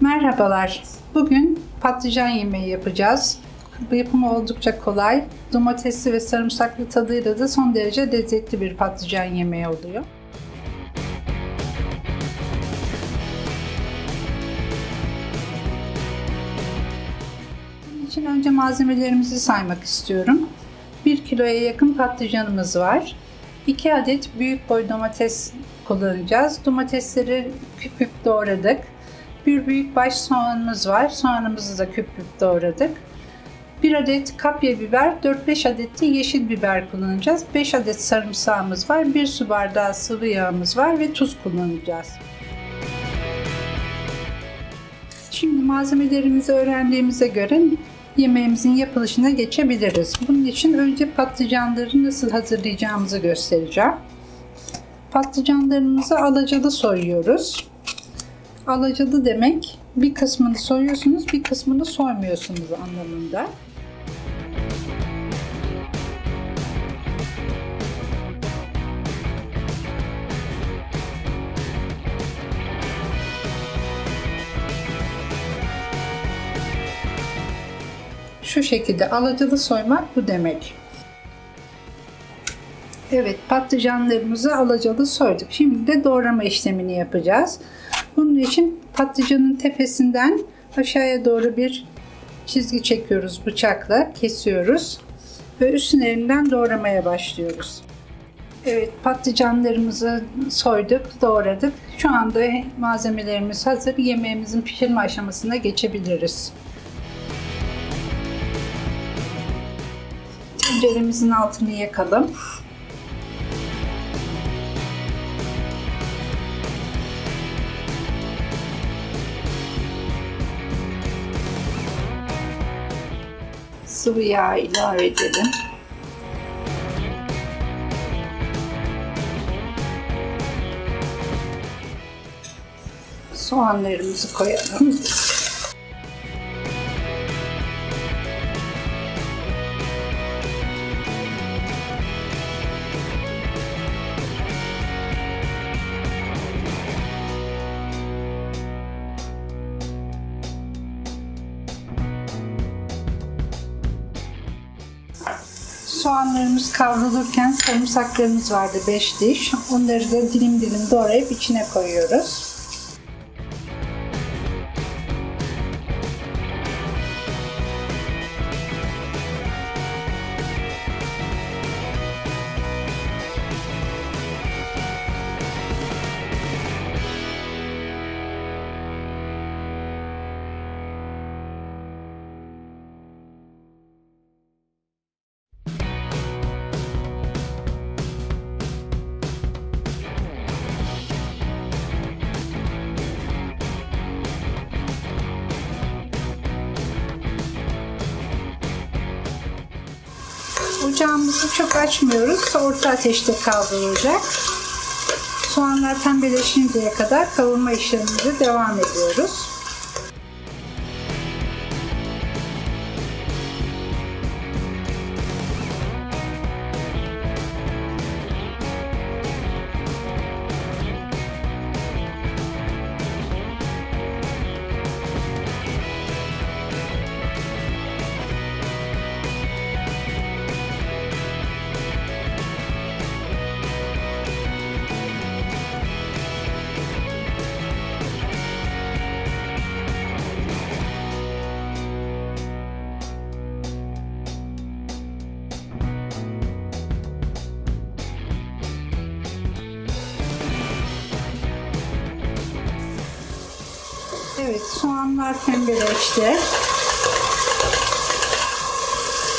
Merhabalar. Bugün patlıcan yemeği yapacağız. Bu yapımı oldukça kolay. Domatesli ve sarımsaklı tadıyla da son derece lezzetli bir patlıcan yemeği oluyor. Bunun için önce malzemelerimizi saymak istiyorum. 1 kiloya yakın patlıcanımız var. 2 adet büyük boy domates kullanacağız. Domatesleri küp küp doğradık. Bir büyük baş soğanımız var. Soğanımızı da küp küp doğradık. 1 adet kapya biber, 4-5 adet de yeşil biber kullanacağız. 5 adet sarımsağımız var. 1 su bardağı sıvı yağımız var ve tuz kullanacağız. Şimdi malzemelerimizi öğrendiğimize göre yemeğimizin yapılışına geçebiliriz. Bunun için önce patlıcanları nasıl hazırlayacağımızı göstereceğim. Patlıcanlarımızı alacalı soyuyoruz. Alacalı demek bir kısmını soyuyorsunuz, bir kısmını soymuyorsunuz anlamında. Şu şekilde alacalı soymak bu demek. Evet patlıcanlarımızı alacalı soyduk. Şimdi de doğrama işlemini yapacağız. Bunun için patlıcanın tepesinden aşağıya doğru bir çizgi çekiyoruz bıçakla, kesiyoruz ve üstlerinden doğramaya başlıyoruz. Evet patlıcanlarımızı soyduk, doğradık. Şu anda malzemelerimiz hazır. Yemeğimizin pişirme aşamasına geçebiliriz. Tenceremizin altını yakalım. Sıvı yağ ilave edelim. Soğanlarımızı koyalım. Soğanlarımız kavrulurken sarımsaklarımız vardı 5 diş. Onları da dilim dilim doğrayıp içine koyuyoruz. Ocağımızı çok açmıyoruz. Orta ateşte kavrulacak. Soğanlar pembeleşinceye kadar kavurma işlemimize devam ediyoruz. Evet, soğanlar pembeleşti.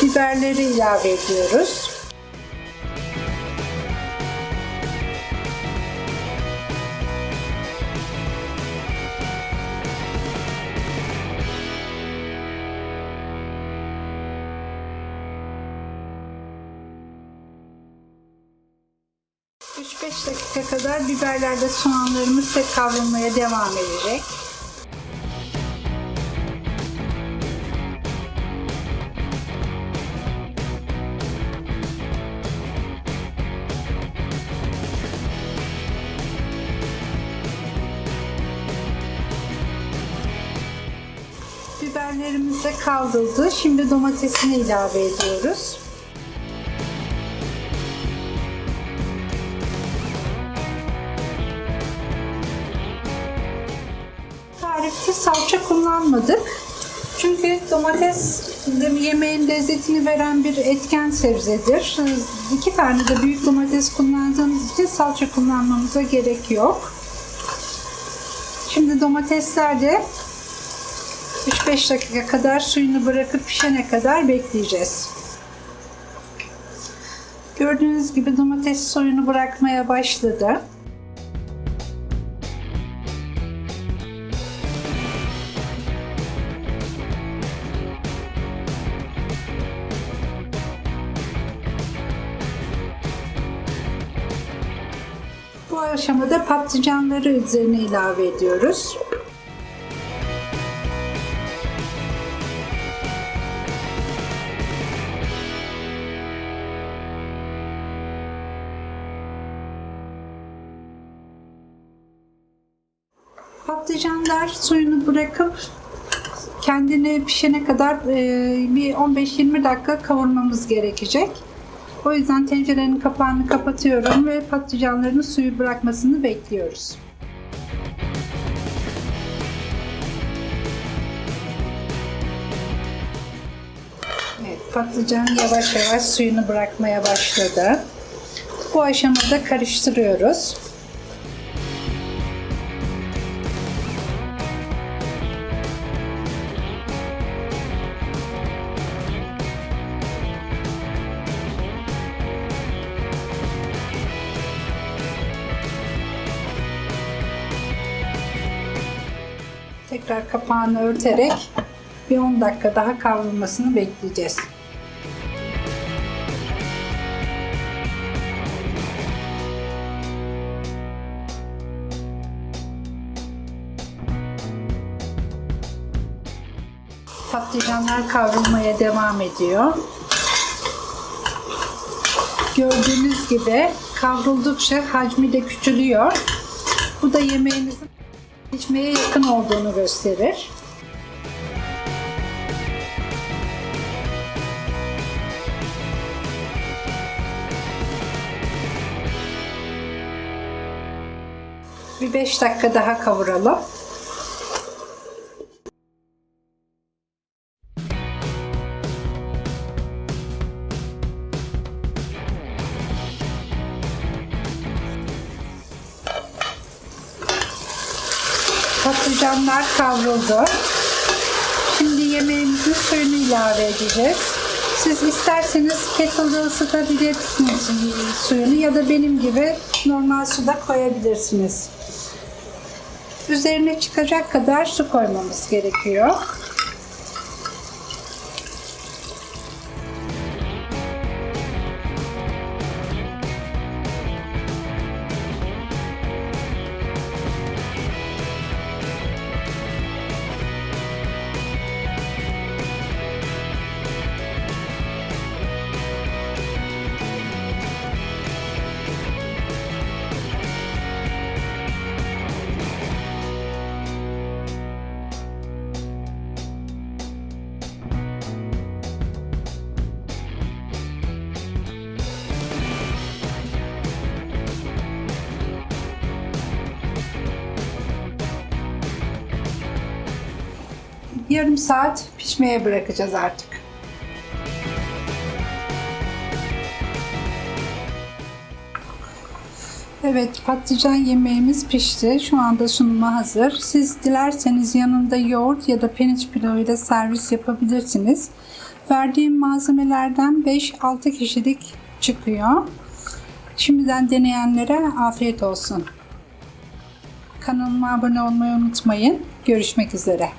Biberleri ilave ediyoruz. ...3-5 dakika kadar biberlerde soğanlarımız tek kavrulmaya devam edecek. Biberlerimiz de kavruldu. Şimdi domatesini ilave ediyoruz. Tarifte salça kullanmadık. Çünkü domates yemeğin lezzetini veren bir etken sebzedir. İki tane de büyük domates kullandığımız için salça kullanmamıza gerek yok. Şimdi domatesler de 3-5 dakika kadar suyunu bırakıp pişene kadar bekleyeceğiz. Gördüğünüz gibi domates suyunu bırakmaya başladı. Bu aşamada patlıcanları üzerine ilave ediyoruz. Patlıcanlar suyunu bırakıp kendini pişene kadar e, bir 15-20 dakika kavurmamız gerekecek. O yüzden tencerenin kapağını kapatıyorum ve patlıcanların suyu bırakmasını bekliyoruz. Evet, patlıcan yavaş yavaş suyunu bırakmaya başladı. Bu aşamada karıştırıyoruz. Tekrar kapağını örterek bir 10 dakika daha kavrulmasını bekleyeceğiz. Patlıcanlar kavrulmaya devam ediyor. Gördüğünüz gibi kavruldukça hacmi de küçülüyor. Bu da yemeğimizin pişmeye yakın olduğunu gösterir. Bir 5 dakika daha kavuralım. Patlıcanlar kavruldu. Şimdi yemeğimizin suyunu ilave edeceğiz. Siz isterseniz kettle'da ısıtabilirsiniz suyunu ya da benim gibi normal suda koyabilirsiniz. Üzerine çıkacak kadar su koymamız gerekiyor. Yarım saat pişmeye bırakacağız artık. Evet, patlıcan yemeğimiz pişti. Şu anda sunuma hazır. Siz dilerseniz yanında yoğurt ya da pirinç pilavı ile servis yapabilirsiniz. Verdiğim malzemelerden 5-6 kişilik çıkıyor. Şimdiden deneyenlere afiyet olsun. Kanalıma abone olmayı unutmayın. Görüşmek üzere.